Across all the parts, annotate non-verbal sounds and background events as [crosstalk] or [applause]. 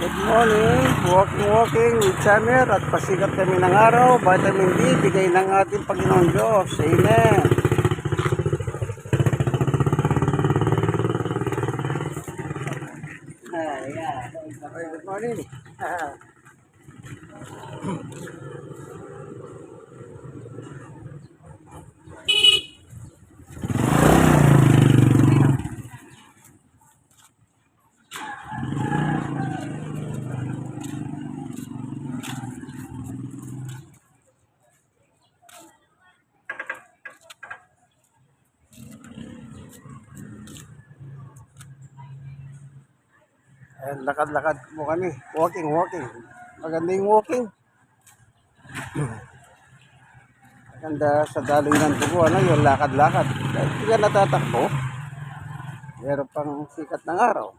Good morning, walking walking with Summer at pasikat kami ng araw, vitamin D, bigay ng ating Panginoon Diyos. Amen. Ah, yeah. Good morning. [laughs] Lakad-lakad po kami. Walking, walking. Maganda yung walking. [clears throat] Maganda sa daloy ng dugo, ano, yung lakad-lakad. Hindi ka natatakbo, meron pang sikat ng araw.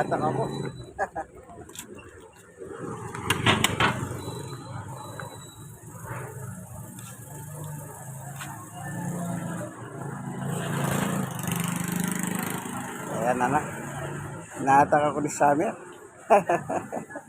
Inahatak ako. [laughs] Ayan na na. Inahatak ako ni Summer. [laughs]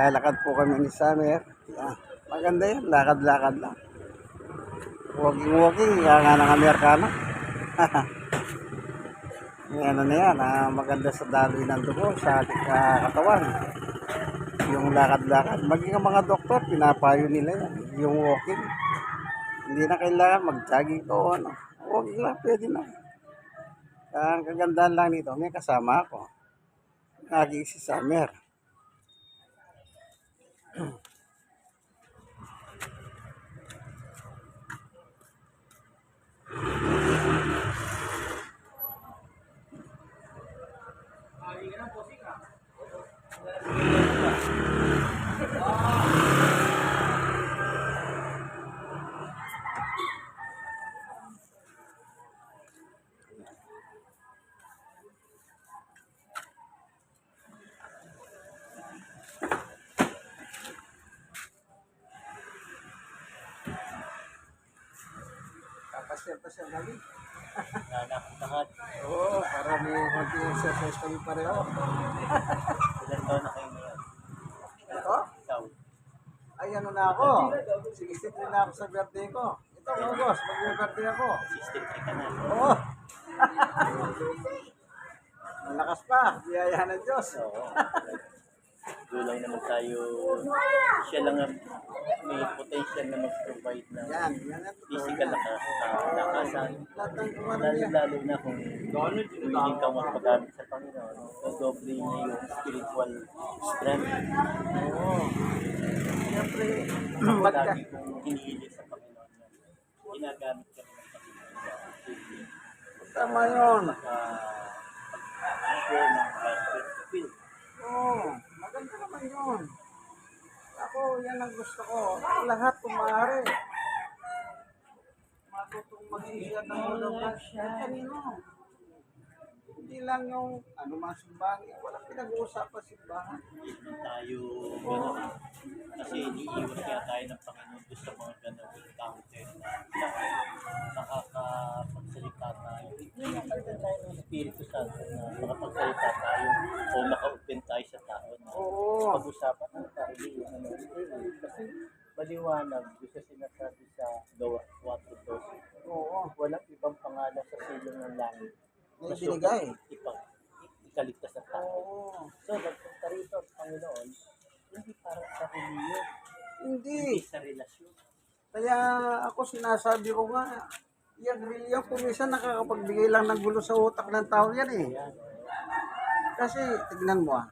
Lalakad po kami ni Summer. Yan. Maganda yan. Lakad-lakad lang. Walking-walking. Kaya nga ng Amerikano. May [laughs] ano na yan. Ah, maganda sa daloy ng dugo sa ating ah, katawan. Yung lakad-lakad. Maging ang mga doktor, pinapayo nila yan. Yung walking. Hindi na kailangan mag-jogging o ano. Walking lang, pwede na. Kaya ang kagandahan lang nito, may kasama ako. Lagi si Summer. Kapasya-pasya lagi. Lahat. Oo, para may mag-exercise kami pareho. Ilan taon na kayo ngayon? Ito? Ikaw. Ay, ano na ako? 63 na ako sa birthday ko. Ito, August, mag-birthday ako. 63 ka na. Oo. Malakas pa, biyaya ng Diyos. Oo. Gulay naman tayo. Siya lang ang may potential na mag-provide ng Yan, yan physical na kalakasan. Lalo, lalo na kung willing kang magpagamit sa Panginoon, dodoble niya yung spiritual strength. Oo. Siyempre, lagi kong hinihiling sa Panginoon na ginagamit ka ng Panginoon. tama yun. Pag-share ng will. Oo, maganda naman yun. Ako, yan ang gusto ko. Lahat kung maaari. Matutong mag-iisya ng ulang na kanino. Hindi lang yung ano man simbahan. Walang pinag-uusapan simbahan. Hindi tayo gano'n. Kasi iniiwas kaya tayo ng Panginoon sa mga gano'n encounter na nakakapagsalita tayo. Tayo ng Espiritu Santo na makapagsalita tayo o maka-open tayo sa tao na Oo. pag-usapan ng tayo ano, kasi Kasi maliwanag, doon sa sinasabi sa gawa 4.12. Oo. Walang ibang pangalan sa silong ng langit. Na ibinigay. Ipang, ikaligtas ng tao. Oo. So, nagpunta rito ang Panginoon, hindi para sa reliyon, Hindi. hindi sa relasyon. Kaya ako sinasabi ko nga, yung reliyon kumisan nakakapagbigay lang ng gulo sa utak ng tao yan eh. Kasi tignan mo ah,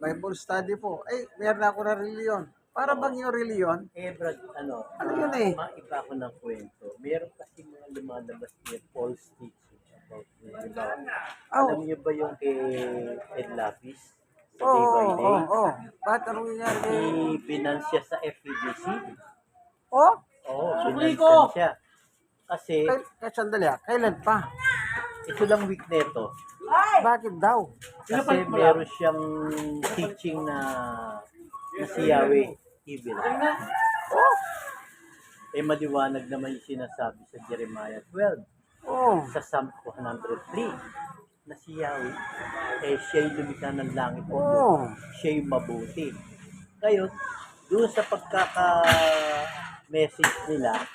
Bible study po, ay meron ako na reliyon. Para bang yung reliyon? Eh, Brad, ano, Ano yun eh? maiba ko ng kwento. Meron kasi mga lumalabas niya false teaching? Oh. Alam niyo ba yung kay Ed Lapis? Sa Oo, Day by oo, Day? oo. Oh, Bakit anong nangyari? Ibinan siya sa FEBC. Oh, Oo, Sukli binansan ko! siya. Kasi, kay, kay sandali ah, kailan pa? ito lang week neto. Bakit daw? Kasi meron siyang teaching na na si Yahweh evil. Oh, Eh maliwanag naman yung sinasabi sa Jeremiah 12. Oh, sa Psalm 103 na si Yahweh, eh siya'y lumikha ng langit lupa. oh. Siya'y mabuti. Ngayon, doon sa pagkaka-message nila,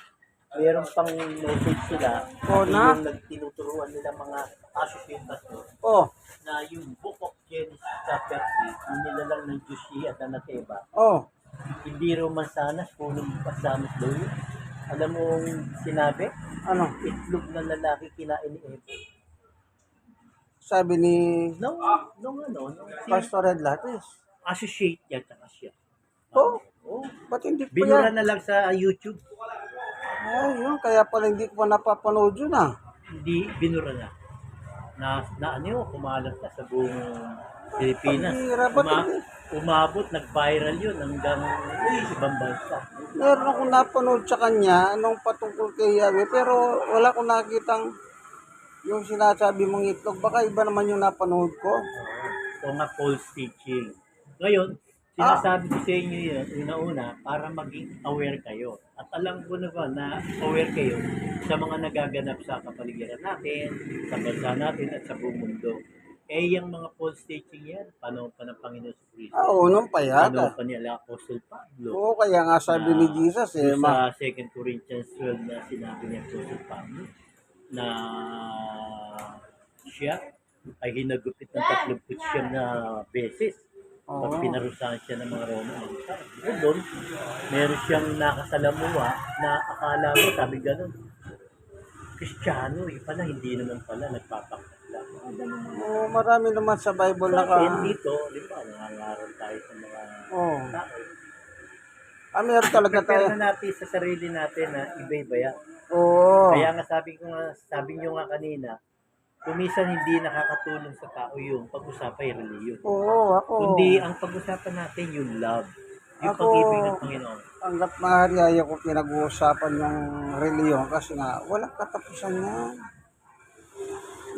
meron pang message sila Oh, na? yung nagtinuturuan nila mga associate pastor Oh, na yung Book of Genesis chapter 3, yung nilalang ng Joshi at Anateba, oh. hindi romansanas, punong pasamas daw yun. Alam mo yung sinabi? Ano? Itlog ng lalaki kinain ni Eva. Sabi ni Nung, nung ano, nung si Pastor Red Lapis. associate niya tsaka siya. Oh, Oh, ba't hindi ko binura yan? na lang sa YouTube. Ay, yun, kaya pala hindi ko pa napapanood yun ah. Hindi, binura na. Na, na ano yun, kumalat na sa buong Pilipinas. Uma, umabot, nag-viral yun hanggang ibang bansa. Meron akong napanood sa kanya anong patungkol kay Yahweh, pero wala akong nakitang yung sinasabi mong itlog. Baka iba naman yung napanood ko. So nga, false teaching. Ngayon, sinasabi ko sa inyo yun, una-una, para maging aware kayo. At alam ko na ba na aware kayo sa mga nagaganap sa kapaligiran natin, sa bansa natin, at sa buong mundo. Eh, yung mga false teaching yan, panahon pa ng Panginoon sa Kristo. Ah, unong pa Panahon pa ni Apostle Pablo. Oo, kaya nga sabi ni Jesus eh, Doon ma- sa 2 Corinthians 12 na sinabi ni Apostle Pablo na siya ay hinagupit ng 39 na beses pag Oo. pinarusahan siya ng mga Roma. So doon, meron siyang nakasalamuha na akala mo, sabi ganun, Kristiyano, eh pala, hindi naman pala, nagpapangkat Oo, marami naman sa Bible na ka. Dito, di ba, nangangaral tayo sa mga Oo. tao. Ah, meron talaga tayo. Prepare na natin sa sarili natin na iba-iba yan. Oo. Kaya nga sabi ko nga, sabi nyo nga kanina, kumisan hindi nakakatulong sa tao yung pag-usapay reliyon. Oo, ako. Kundi ang pag-usapan natin yung love. Yung Ako- pag-ibig ng Panginoon. Hanggat maaari ayaw ko pinag-uusapan yung reliyon kasi nga walang katapusan yan.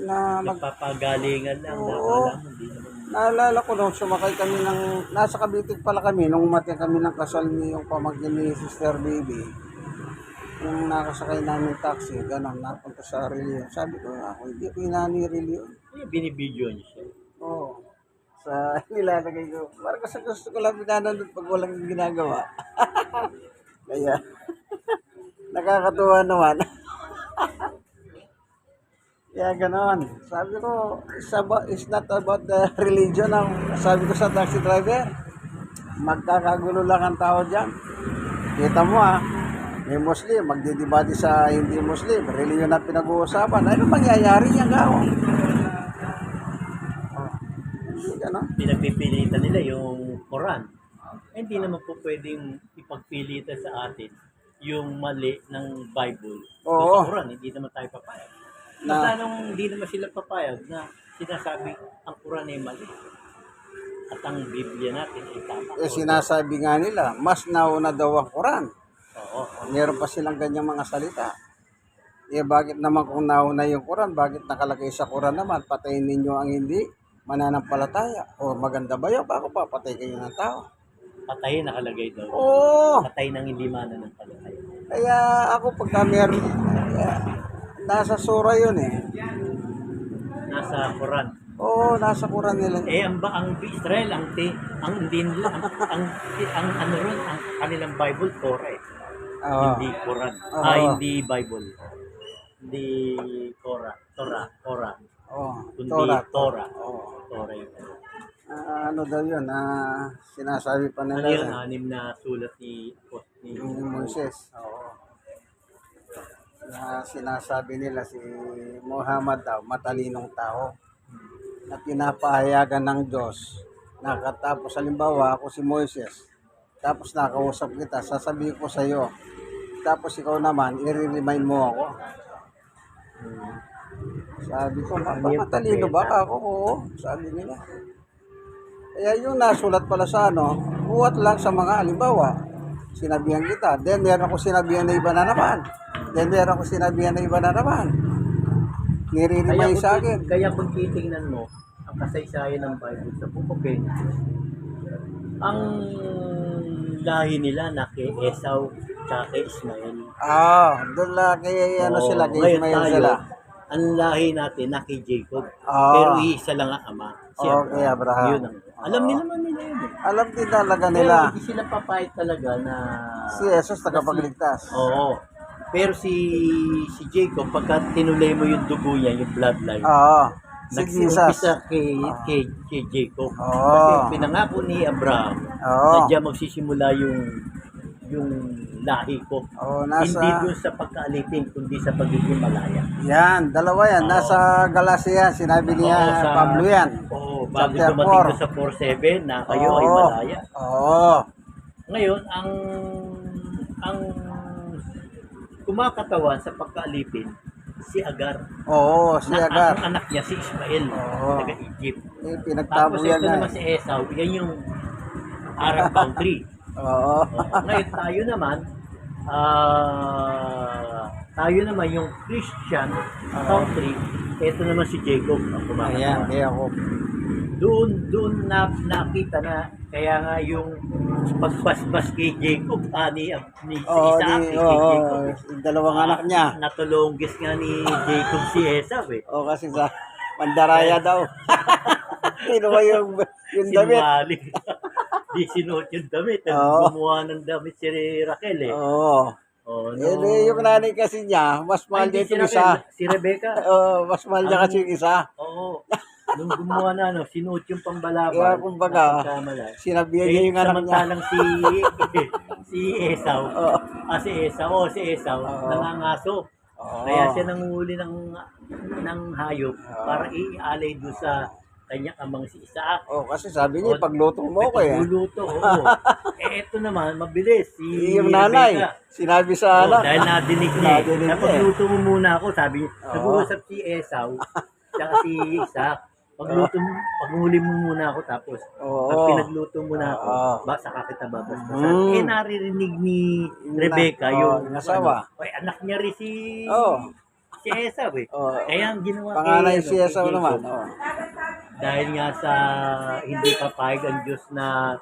Na mag Nagpapagalingan lang. Oo. Naalala ko nung sumakay kami ng, nasa Cavite pala kami, nung umating kami ng kasal ni yung pamangkin ni Sister Baby. Yung nakasakay namin taxi, gano'n, napunta sa reliyon. Sabi ko, ako hindi ko inani reliyon. Eh, binibidyo niyo siya. Oo. Sa [laughs] nilalagay ko. Parang kasi gusto ko lang pinanood pag walang ginagawa. [laughs] Kaya, [laughs] nakakatuwa naman. Kaya ganon. Sabi ko, it's, about, it's not about the [laughs] religion. Ang sabi ko sa taxi driver, magkakagulo lang ang tao dyan. Kita mo ah, may Muslim, magdidibati sa hindi Muslim, religion na pinag-uusapan. Ano mangyayari niyan gawin? Hindi ganon. Pinagpipilitan nila yung Quran. Eh, hindi naman po pwedeng ipagpilitan sa atin yung mali ng Bible Oo. sa Quran. Hindi naman tayo papayag. Na- Na, hindi naman sila papayag na sinasabi ang Quran ay mali. At ang Biblia natin ay tama. Eh, sinasabi nga nila, mas nauna daw ang Quran. Oo. Meron pa silang ganyang mga salita. Eh, bakit naman kung nauna yung Quran, bakit nakalagay sa Quran naman, patayin ninyo ang hindi mananampalataya? O maganda ba yun? Bako papatay kayo ng tao? Patay nakalagay daw. Oo! Patay ng hindi mana ng palatay. Kaya ako pagka meron, nasa sura yun eh. Nasa Quran. Oo, nasa Quran nila. Eh, ang, ba, ang Israel, ang, ti, ang, din, ang, ang, ang, ano ron, ang kanilang Bible, Torah eh. Oo. Hindi Quran. Oo. Ah, hindi Bible. Hindi Torah. Torah. Torah. Oo. Kundi Torah. Torah. Oo. Torah yun. Ah, ano daw yun? Ah, sinasabi pa Ano nila. yun? Anim na sulat ni, ni Yung Moises. Oo. Na sinasabi nila si Muhammad daw, matalinong tao. Na pinapahayagan ng Diyos. Na katapos halimbawa ako si Moises. Tapos nakausap kita, sasabihin ko sa iyo tapos ikaw naman, i-remind mo ako. Sabi ko, "Ma- Ano ba, yung matalino ba ako? Oo, sabi nila. Kaya yung nasulat pala sa ano, buhat lang sa mga halimbawa sinabihan kita, then meron ako sinabihan na iba na naman. Then meron ako sinabihan na iba na naman. Kaya kung, sa akin. kaya kung titingnan mo, ang kasaysayan ng Bible sa Book of ang lahi nila na kay Esau at kay Ismael. ah, doon lang kay ano Oo, sila, kay Ismael tayo, sila Ang lahi natin na kay Jacob. Ah. Pero iisa lang ang ama. Si Oo, Abraham. Abraham. Yun ang, alam nila naman nila yun eh. alam din talaga Pero nila hindi sila papayag talaga na... si Jesus tagapagligtas Oo. Pero si si Jacob, pagka tinulay mo yung dugo niya, yung bloodline, oo si Jesus kay, kay, kay Jacob. Oo. Kasi pinangako ni Abraham Oo. na diyan magsisimula yung yung lahi ko. Oo, nasa- Hindi doon sa pagkaalipin, kundi sa pagiging malaya. yan, dalawa yan Oo. nasa Galacia yan, sinabi niya Oo, sa- Pablo yan Oo, bago Chapter dumating sa 4.7 na kayo ay Oo. malaya. oo Ngayon, ang ang kumakatawan sa pagkaalipin, si Agar. oo si na, Agar Ang anak niya si Ismael, Oo. taga Egypt. eh, Tapos pinagtabo yan ito nga naman si Esau, yan yung Arab country. [laughs] oo Oo. [laughs] Ngayon tayo naman, ah tayo naman yung Christian country, ito naman si Jacob ang ayan kumakatawan. kaya ako Doon, doon na nakita na, kaya nga yung pagbasbas kay Jacob, ah, ni, ni si oo Isaac, kay oo Jacob. yung dalawang anak niya Natulunggis nga ni Jacob si Esau eh. oo kasi sa Mandaraya daw [laughs] kinuha yung yung damit Sinungaling. [laughs] Di sinuot yung damit. Oo. Gumawa ng damit si Raquel eh. oo Oh, no. Eh, yung nanay kasi niya, mas mahal Ay, niya si isa. Si Rebecca. [laughs] Oo, mas mahal niya kasi yung isa. Oo. Nung gumawa na, ano, sinuot yung pambalabal. Kaya kumbaga. Sinabihan Eh, niya yung anak niya. samantalang si [laughs] si Esau, Oo. ah, si Esau, oh, si Esau, Oo. nangangaso. Oo. Kaya siya nanguhuli ng ng hayop Oo. para ialay doon sa kanyang amang si Isaac. Oh, kasi sabi niya, pagluto mo ko eh. Pagluluto, [laughs] oo. eh, ito naman, mabilis. Si Yung nanay, Rebecca. sinabi sa Oo, anak. dahil nadinig niya. Nadinig eh. niya Na pagluto mo muna ako, sabi niya. Oo. Nag-uusap si Esau, tsaka si Isaac. Pagluto mo, paghuli mo muna ako, tapos Oo. pag pinagluto mo na ako, Oo. ba, saka kita babasbasan. Mm. Eh, naririnig ni Rebecca, na- yung, oo, yung asawa. ano, ay, anak niya rin si, Oo. si Esau eh. Oo. Kaya ang ginawa Panganay kay, si ano, Esau kay naman. Jacob, Oh. Dahil nga sa hindi papayag ang Diyos na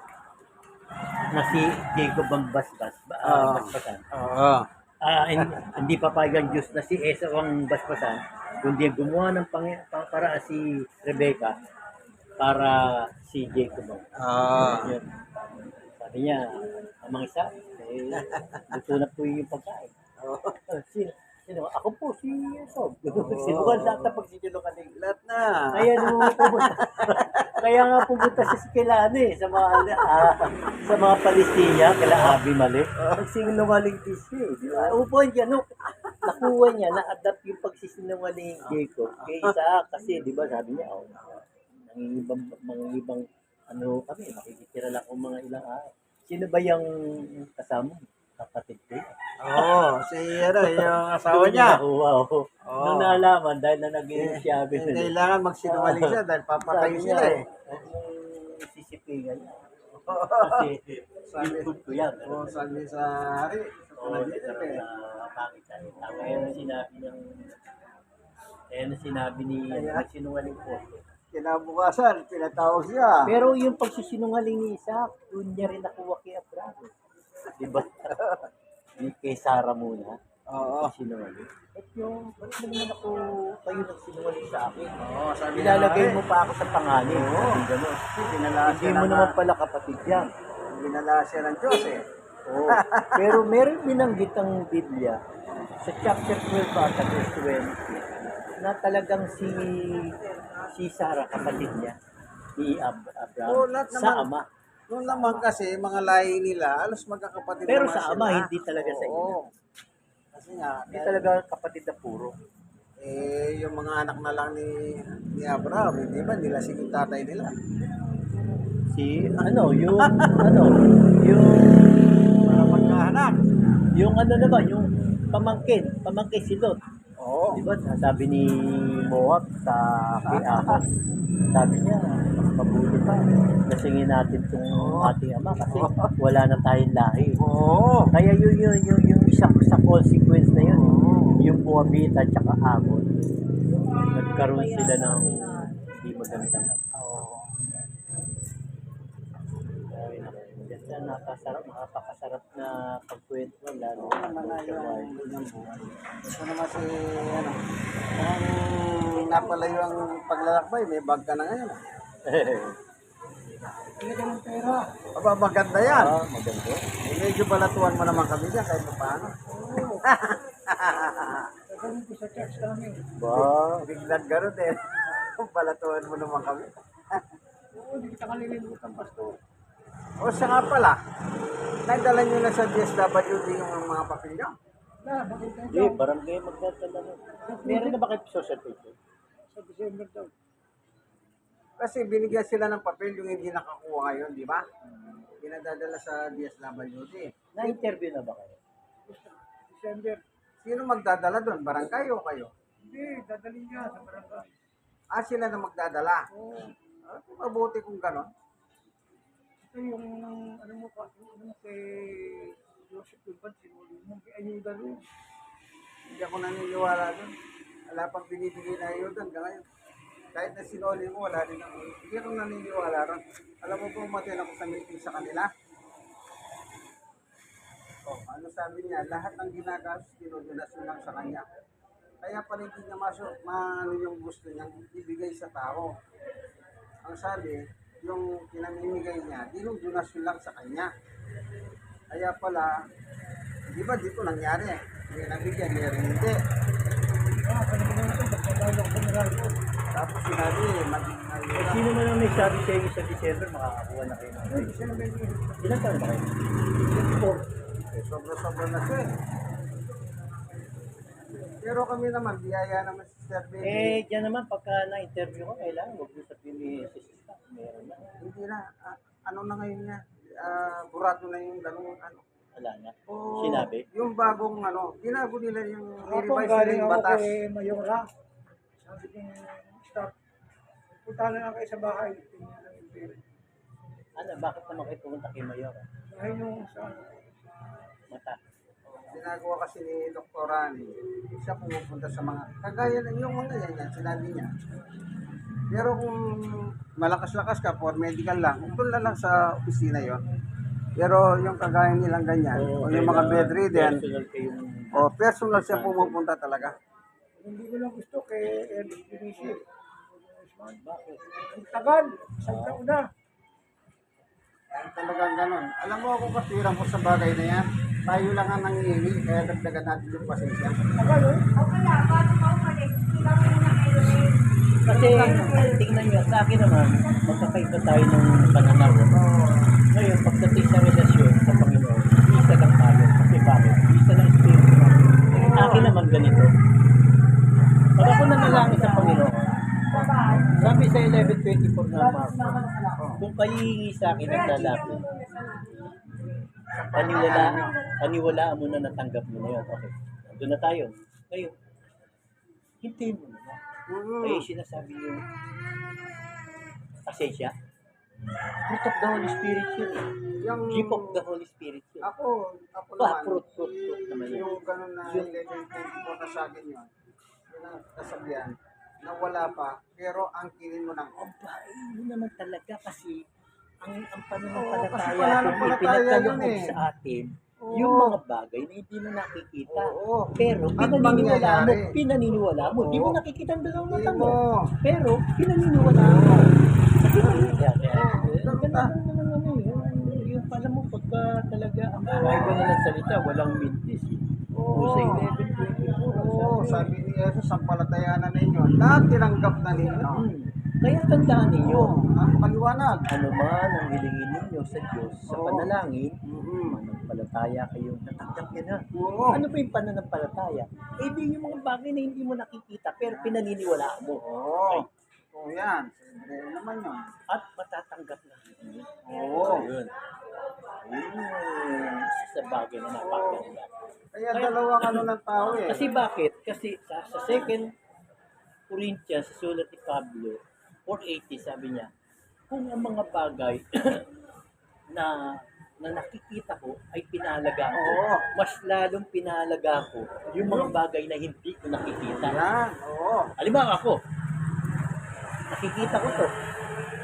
na si Jacob ang basbas, ba, ah, Oo. basbasan. Oo. Ah, hin- hindi papayag ang Diyos na si Esau ang basbasan, kundi gumawa ng pang, pang para si Rebecca para si Jacob. ang Oo. yun. Sabi niya, amang isa, eh, [laughs] luto na po yung pagkain. sino, sino? Ako po si Esau. [laughs] Sino ka lahat na pag sinungaling? Lahat na. Kaya nung [laughs] pumunta, kaya nga pumunta siya sa Kilani sa mga ah, sa mga Palestina, kila Abi Mali. Nagsinungaling din siya. eh, Di ba? Upo niya, no? Nakuha niya, na-adapt yung pagsisinungaling ni Jacob kay Isaac kasi, di ba, sabi niya, oh, nangingibang, mangingibang, ano kami, makikitira lang kung mga ilang araw. Sino ba yung kasama? mo? Kapatid ko. Oo, si ano, yung asawa niya. Nakuha, oh. Nung nalaman, dahil na naging Eh, siyabi eh, na kailangan magsinungaling siya dahil papatay Sabi sila niya, eh. huwag mong sisipingan niya. [laughs] Kasi, YouTube ko yan. Oo, sabi sa hari. Oo, nagkaroon eh. tayo. Kaya na sinabi ng kaya na sinabi ni sinungaling po. Kinabukasan, pinatawag siya. Pero yung pagsisinungaling ni Isaac, doon niya rin nakuha kay Abraham. Di ba? [laughs] Yung kay Sarah muna, Oo. sinungaling. At yung, ba't mo naman ako kayo nagsinungaling sa akin. Oo, sabi Ilalagay mo pa ako sa panganib. Oo. Eh, Dinala Hindi mo naman pala kapatid yan. Dinala siya ng Diyos eh. Oo. Pero meron binanggit ang Biblia sa chapter 12 at verse 20 na talagang si si Sarah kapatid niya ni Ab- Abraham lahat sa naman. ama. Noon naman kasi, mga lahi nila, alos magkakapatid Pero naman sa ama, sila. hindi talaga sa ina. Oo. Kasi nga, Hindi talaga kapatid na puro. eh, yung mga anak na lang ni, ni Abraham, hindi ba nila si tatay nila? Si ano, yung [laughs] ano, yung Para magkaanak. yung ano naman, yung pamangkin, pamangkin si Lot. Oo. Di ba, sabi ni Moab sa kay sabi niya, mas mabuti pa, lasingin natin itong ating ama kasi wala na tayong lahi. Oo. Kaya yun yun, yung, yung isa sa consequence na yun, yung Moabita at saka Amon, nagkaroon sila ng hindi magandang Oo. Ay, Ganda, napasarap, nakapakasarap na pagkwento, lalo Oo naman na yung yung buhay. Ito naman si, ano, ang napalayo ang paglalakbay, may bag ka na ngayon. [laughs] ah. Aba, maganda yan. Ah, maganda. Eh, medyo balatuan mo naman kami dyan kahit paano. [laughs] Ba, Biglang gano'n eh. [laughs] balatuan mo naman kami. Oo, hindi kita kalilimutan, Pastor. O siya nga pala, naidala nyo na sa DSWD yung mga papel nyo. Na, hindi, barangay magdadala na. Meron na ba kayo social media? sa December daw. Kasi binigyan sila ng papel yung hindi nakakuha ngayon, di ba? Pinadadala sa DSWD. Na-interview na ba kayo? December. Sino magdadala doon? Barangay o kayo? Hindi, dadalhin niya sa barangay. Ah, sila na magdadala. Oo. Ah, mabuti kung gano'n. Ito yung, ano mo pa, yung ano mo kay Joseph Tulpan, sinuli mo, kay Ayuda rin. Hindi ako naniniwala doon. Wala pang binibigay na ayuda hanggang. Kahit na sinoli mo, wala din ako. Hindi ako naniniwala ron. Alam mo po, umatin ako sa meeting sa kanila. Oh, ano sabi niya, lahat ng ginagastos, dinodonasyon lang sa kanya. Kaya pala hindi niya maso, maano yung gusto niyang ibigay sa tao. Ang sabi, yung pinamimigay niya, dinodonasyon lang sa kanya. Kaya pala, di ba dito nangyari? May nabigyan, may rin hindi. Tapos sinabi, maging Eh, sino man ang may sabi sa inyo sa December, makakakuha na kayo ng. Ilan taon ba kayo? Eh, Sobra-sobra na siya eh. Pero kami naman, biyaya naman si Sir Baby. Eh, dyan naman, pagka na-interview ko, kailangan huwag mo sabihin ni Sisista. Meron na. Hindi na, ah, ano na ngayon niya, ah, burado na yung ganung ano. Wala na. Oo, Sinabi? Yung bagong ano, binago nila yung Ako, nirevise nila galing yung ako batas. kay Mayora. Sabi ng staff, punta na lang kayo sa bahay. Tingnan lang yung pera. Ano, bakit naman kayo pumunta kay Mayor? Dahil yung sa Mata. Ginagawa kasi ni Dr. Rani, siya pumupunta sa mga, kagaya na yung mga yan, yan sinabi niya. Pero kung malakas-lakas ka for medical lang, doon na lang sa opisina yon. Pero yung kagaya nilang ganyan, o yung mga bedridden, o personal siya pumupunta talaga. hindi ko lang gusto kay Eric. Bakit? Ang tagal, isang taon na. Talagang ganun. Alam mo ako kasirang ko sa bagay na yan. Tayo lang ang nangihingi, kaya dagdagan natin yung pasensya. Tagal eh. Kasi, tingnan nyo, sa akin naman, magkakaiba tayo ng pananaw. Ngayon, pagdating sa relasyon sa Panginoon, isa lang tayo. Kasi bakit? Isa lang Espiritu. Sa akin naman ganito. Pag ako nanalangin sa Panginoon, sabi sa 11.24 na Mark, kung kayo sa akin ng lalaki, paniwala, paniwalaan mo na natanggap mo na yun. Okay. Doon na tayo. Ngayon, hintayin mo. Mm. Kaya sinasabi yung pasensya. Fruit of the Holy Spirit yun. eh. Yung, Gift of the Holy Spirit yun. ako, ako Ba, naman, fruit, fruit, fruit naman yun. yung ganun na Yung- 11-24 na sa akin yun, yun ang kasabihan, na wala pa, pero ang kinin mo ng Aba, yun naman talaga kasi ang ang kasi pananampalataya kung pananampalataya ipinagkaloob yun eh. sa atin, Yung mga bagay na hindi mo nakikita. Oo. Pero At pinaniniwala mo, mangyayari. pinaniniwala mo, hindi mo Oo. nakikita ang dalawang mata mo. mo. Pero pinaniniwala mo. Kasi Oo. ganun lang naman ano eh. Yung, yung pala mo, pagka talaga ang ko na ng salita, walang mintis. Oo. Sa 11, 24, Oo, sabi ni Jesus, ang palatayanan ninyo, lahat tinanggap na ninyo. Hmm. Kaya tandaan ninyo, Oo, ang paliwanag. ano man ang hilingin ninyo sa Diyos, sa Oo. panalangin, Mhm. Mananampalataya kayo, natanggap niya na. Oo. Ano ba yung pananampalataya? Eh di yung mga bagay na hindi mo nakikita pero pinaniniwalaan mo. Oo. Oo, yan. Siyempre naman yun. At matatanggap na. Oo. Yun. Yun isa sa bagay na napakaganda. Kaya dalawang ano ng tao eh. Kasi bakit? Kasi sa, sa second Corinthians, sa sulat ni Pablo, 480, sabi niya, kung ang mga bagay [clears throat] na na nakikita ko ay pinalaga ko, Oo. mas lalong pinalaga ko yung mga bagay na hindi ko nakikita. Yan. Oo. Halimbawa ako, nakikita ko to.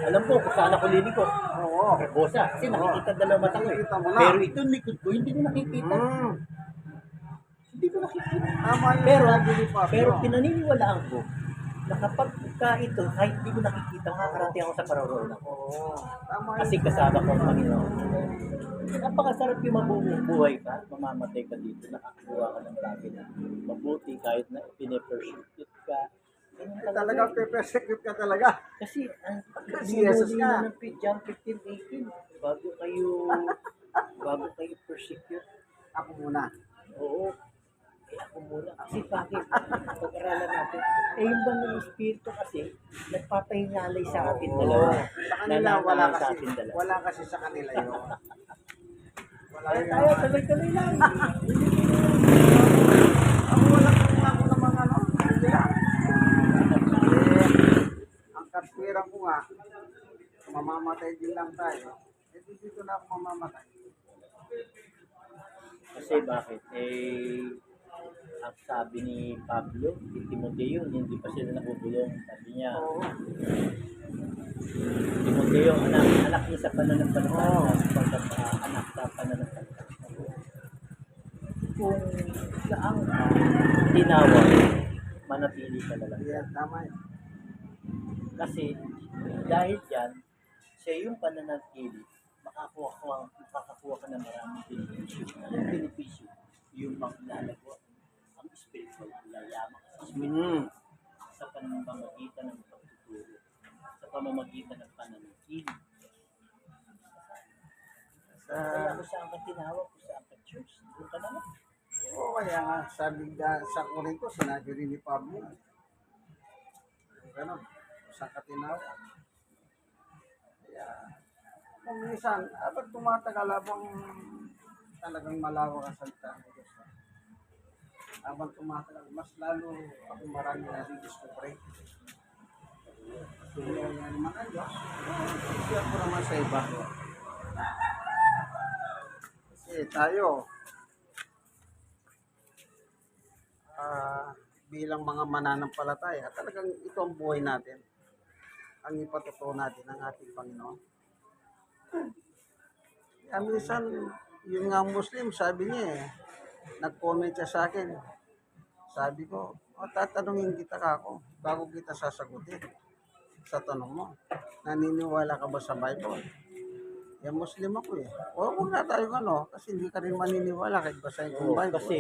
Alam ko kung saan ako liliko. Oo. Bosa, kasi nakikita dalawang mata ko eh. Nakikita mo na. Pero itong likod ko, hindi ko nakikita. Mm. Hindi ko nakikita. Tama yung Pero, pero pinaniniwalaan ko na kapag ka ito, kahit hindi ko nakikita, makakarating ako sa paroroonan ko. Oo. Kasi kasama ko ang Panginoon. Napakasarap yung mabubuhay ka, mamamatay ka dito, nakakakuha ka ng bagay na mabuti kahit na pinipersecute ka. Eh, talaga. Talagang pe-persecute ka talaga. Kasi ang Si Jesus na ng John 15, 18, bago kayo, bago kayo persecute, Ako muna. Oo. Ako muna. Kasi bakit? Pag-aralan natin. Eh yung bang ng Espiritu kasi, nagpapahingalay sa atin dalawa. Sa kanila, wala Nananahan sa kasi. atin dalawa. Wala kasi sa kanila yun. [laughs] Wala Kaya yun. tayo, tuloy-tuloy lang. Ako wala kang ako ng mga ano. Hindi. Eh, ang katwiran ko nga, mamamatay din lang tayo. Eh, di dito na ako mamamatay. Kasi bakit? Eh, ang sabi ni Pablo, ni Timoteo, hindi pa sila nakubulong. Sabi niya, Oo. Timoteo, anak, anak niya sa pananampalataya, Oo. sapagkat ah, anak sa pananampalataya. Kung saan ka tinawag, manatili ka na lang. Yeah, tama yun. Kasi dahil dyan, siya yung pananatili, makakuha ka, makakakuha ka ng maraming benepisyo. Yung benepisyo, yung maglalago ang spiritual, yayaman ka sa spiritual Mm. sa pamamagitan ng pagtuturo, sa pamamagitan ng pananatili. Sa, Kaya kung saan ka tinawag, kung saan ka church, doon ka naman. oo, kaya nga, sabi nga sa Corinto, sinabi rin ni Pablo. Ganun, sa katinawa. Kaya, kung minsan, dapat tumatagal habang talagang malawak ang salita ng Diyos. Habang tumatagal, mas lalo ako marami na discover. Kaya nga naman ang Diyos, share ko naman sa iba. Kasi tayo, ah, bilang mga mananampalataya, talagang ito ang buhay natin. Ang ipatutuo natin ng ating Panginoon. Kaya minsan, yung nga Muslim, sabi niya eh, nag-comment siya sa akin. Sabi ko, o tatanungin kita ka ako, bago kita sasagutin sa tanong mo. Naniniwala ka ba sa Bible? Yan Muslim ako eh. O huwag na tayo ano, kasi hindi ka rin maniniwala kahit basahin kong Bible. kasi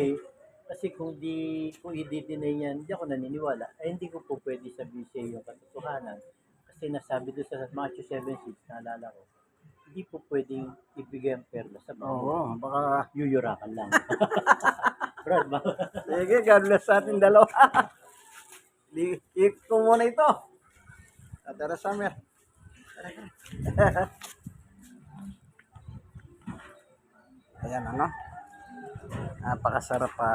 kasi kung di kung i-deny yan, hindi ako naniniwala. Ay hindi ko po pwede sabihin sa iyo katotohanan. Kasi nasabi doon sa Matthew 7:6, naalala ko. Hindi po pwedeng ibigay ang perla sa baho. Oo, baka Yuyurakan lang. [laughs] Brad, ba? Sige, God bless sa ating dalawa. Di, ikot ko muna ito. Tara, Summer. Ayan, ano? Napakasarap pa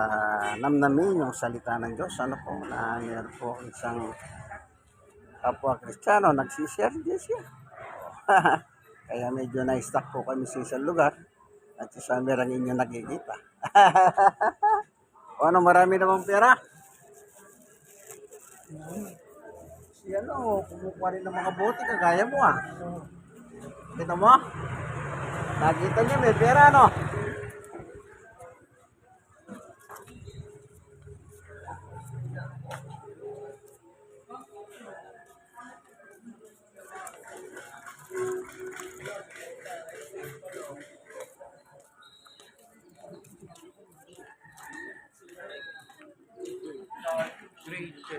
namnamin yung salita ng Diyos. Ano po, na meron po isang kapwa Kristiyano, nagsishare din siya. [laughs] Kaya medyo na-stuck po kami sa isang lugar. At si Summer ang inyo nakikita. [laughs] O ano, marami namang pera. Si ano, kumukuha rin ng mga bote, kagaya mo ah. Kita mo? Nakita niyo, may pera no?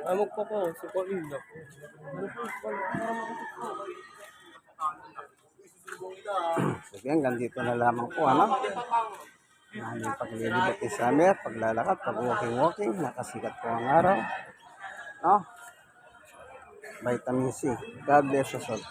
Amog po ko, sukulin na po. Sige, hanggang dito na lamang po, ano? Yan yung paglilibot ni Summer, paglalakad, pag walking-walking, nakasikat po ang araw. No? Vitamin C. God bless us all.